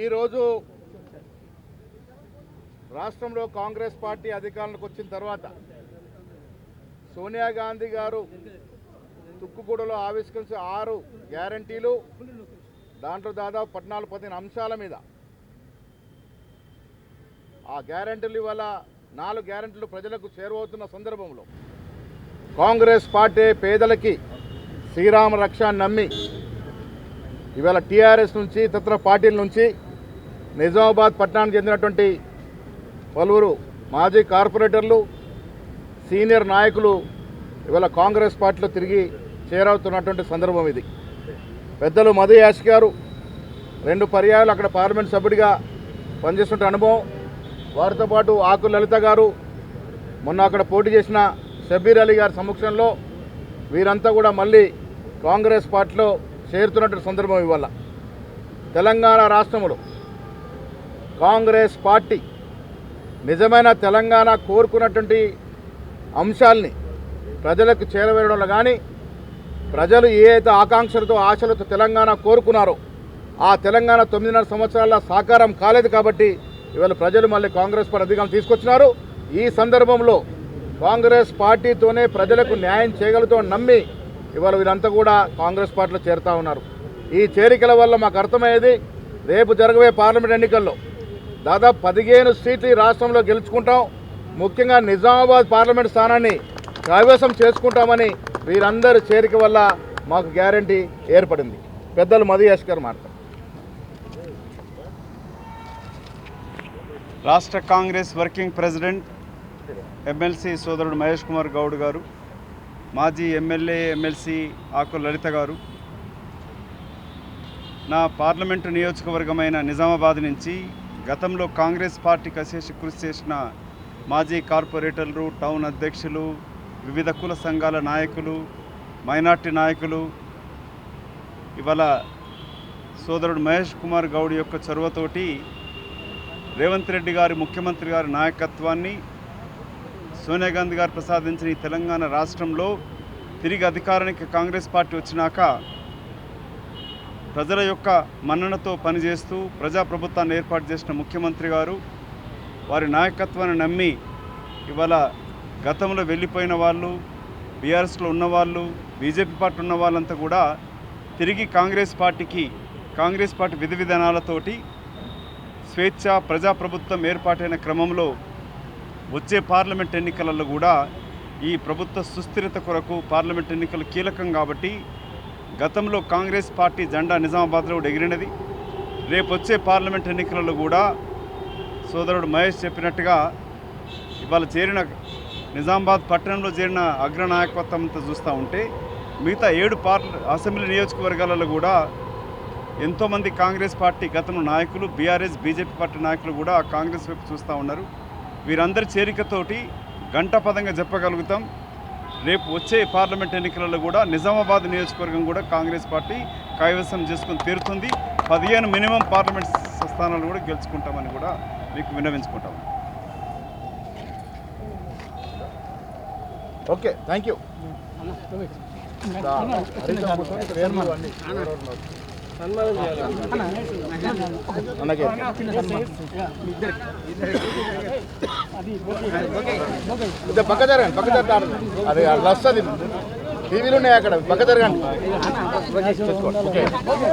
ఈరోజు రాష్ట్రంలో కాంగ్రెస్ పార్టీ అధికారంలోకి వచ్చిన తర్వాత సోనియా గాంధీ గారు తుక్కుగూడలో ఆవిష్కరించిన ఆరు గ్యారంటీలు దాంట్లో దాదాపు పద్నాలుగు పదిహేను అంశాల మీద. ఆ గ్యారంటీలు ఇవాళ నాలుగు గ్యారంటీలు ప్రజలకు చేరువవుతున్న సందర్భంలో కాంగ్రెస్ పార్టీ పేదలకి శ్రీరామ రక్ష నమ్మి ఇవాళ టీఆర్ఎస్ నుంచి ఇతర పార్టీల నుంచి నిజామాబాద్ పట్టణానికి చెందినటువంటి పలువురు మాజీ కార్పొరేటర్లు సీనియర్ నాయకులు ఇవాళ కాంగ్రెస్ పార్టీలో తిరిగి చేరవుతున్నటువంటి సందర్భం ఇది. పెద్దలు మధు యాష్ గారు రెండు పర్యాయాలు అక్కడ పార్లమెంట్ సభ్యుడిగా పనిచేస్తున్న అనుభవం. వారితో పాటు ఆకు లలిత గారు మొన్న అక్కడ పోటీ చేసిన షబీర్ అలీ గారి సమక్షంలో వీరంతా కూడా మళ్ళీ కాంగ్రెస్ పార్టీలో చేరుతున్నటువంటి సందర్భం ఇవాళ. తెలంగాణ రాష్ట్రంలో కాంగ్రెస్ పార్టీ నిజమైన తెలంగాణ కోరుకున్నటువంటి అంశాల్ని ప్రజలకు చేరవేయడంలో కానీ ప్రజలు ఏ అయితే ఆకాంక్షలతో ఆశలతో తెలంగాణ కోరుకున్నారో ఆ తెలంగాణ తొమ్మిదిన్నర సంవత్సరాల సాకారం కాలేదు కాబట్టి ఇవాళ ప్రజలు మళ్ళీ కాంగ్రెస్ పార్టీ అధికారం తీసుకొచ్చినారు. ఈ సందర్భంలో కాంగ్రెస్ పార్టీతోనే ప్రజలకు న్యాయం చేయగలుగుతో నమ్మి ఇవాళ వీరంతా కూడా కాంగ్రెస్ పార్టీలో చేరుతా ఉన్నారు. ఈ చేరికల వల్ల మాకు అర్థమయ్యేది రేపు జరగబోయే పార్లమెంట్ ఎన్నికల్లో దాదాపు పదిహేను సీట్లు ఈ రాష్ట్రంలో గెలుచుకుంటాం. ముఖ్యంగా నిజామాబాద్ పార్లమెంట్ స్థానాన్ని కైవసం చేసుకుంటామని వీరందరి చేరిక వల్ల మాకు గ్యారంటీ ఏర్పడింది. పెద్దలు మధు యశ్ గారు మాట్లాడారు రాష్ట్ర కాంగ్రెస్ వర్కింగ్ ప్రెసిడెంట్ ఎమ్మెల్సీ సోదరుడు మహేష్ కుమార్ గౌడ్ గారు మాజీ ఎమ్మెల్యే ఎమ్మెల్సీ ఆకు లలిత గారు నా పార్లమెంటు నియోజకవర్గమైన నిజామాబాద్ నుంచి గతంలో కాంగ్రెస్ పార్టీకి అశేష కృషి చేసిన మాజీ కార్పొరేటర్లు టౌన్ అధ్యక్షులు వివిధ కుల సంఘాల నాయకులు మైనార్టీ నాయకులు ఇవాళ సోదరుడు మహేష్ కుమార్ గౌడ్ యొక్క చొరవతోటి రేవంత్ రెడ్డి గారి ముఖ్యమంత్రి గారి నాయకత్వాన్ని సోనియా గాంధీ గారు ప్రసాదించిన ఈ తెలంగాణ రాష్ట్రంలో తిరిగి అధికారానికి కాంగ్రెస్ పార్టీ వచ్చినాక ప్రజల యొక్క మన్ననతో పనిచేస్తూ ప్రజాప్రభుత్వాన్ని ఏర్పాటు చేసిన ముఖ్యమంత్రి గారు వారి నాయకత్వాన్ని నమ్మి ఇవాళ గతంలో వెళ్ళిపోయిన వాళ్ళు బీఆర్ఎస్లో ఉన్నవాళ్ళు బీజేపీ పార్టీ ఉన్న వాళ్ళంతా కూడా తిరిగి కాంగ్రెస్ పార్టీకి కాంగ్రెస్ పార్టీ విధి విధానాలతోటి స్వేచ్ఛ ప్రజాప్రభుత్వం ఏర్పాటైన క్రమంలో వచ్చే పార్లమెంట్ ఎన్నికలలో కూడా ఈ ప్రభుత్వ సుస్థిరత కొరకు పార్లమెంట్ ఎన్నికలు కీలకం కాబట్టి గతంలో కాంగ్రెస్ పార్టీ జెండా నిజామాబాద్లో ఎగిరినది. రేపు వచ్చే పార్లమెంట్ ఎన్నికలలో కూడా సోదరుడు మహేష్ చెప్పినట్టుగా ఇవాళ చేరిన నిజామాబాద్ పట్టణంలో చేరిన అగ్రనాయకత్వం అంతా చూస్తూ ఉంటే మిగతా ఏడు పార్ల అసెంబ్లీ నియోజకవర్గాలలో కూడా ఎంతోమంది కాంగ్రెస్ పార్టీ గతంలో నాయకులు బీఆర్ఎస్ బీజేపీ పార్టీ నాయకులు కూడా కాంగ్రెస్ వైపు చూస్తూ ఉన్నారు. వీరందరి చేరికతోటి గంట పదంగా చెప్పగలుగుతాం. రేపు వచ్చే పార్లమెంట్ ఎన్నికలలో కూడా నిజామాబాద్ నియోజకవర్గం కూడా కాంగ్రెస్ పార్టీ కైవసం చేసుకొని తీరుతుంది. పదిహేను మినిమం పార్లమెంట్ స్థానాలు కూడా గెలుచుకుంటామని కూడా మీకు విన్నవించుకుంటాం. ఓకే థ్యాంక్ యూ పక్క జరగండి పక్క జరగండి అది వస్తుంది టీవీలు ఉన్నాయి అక్కడ పక్క జరగండి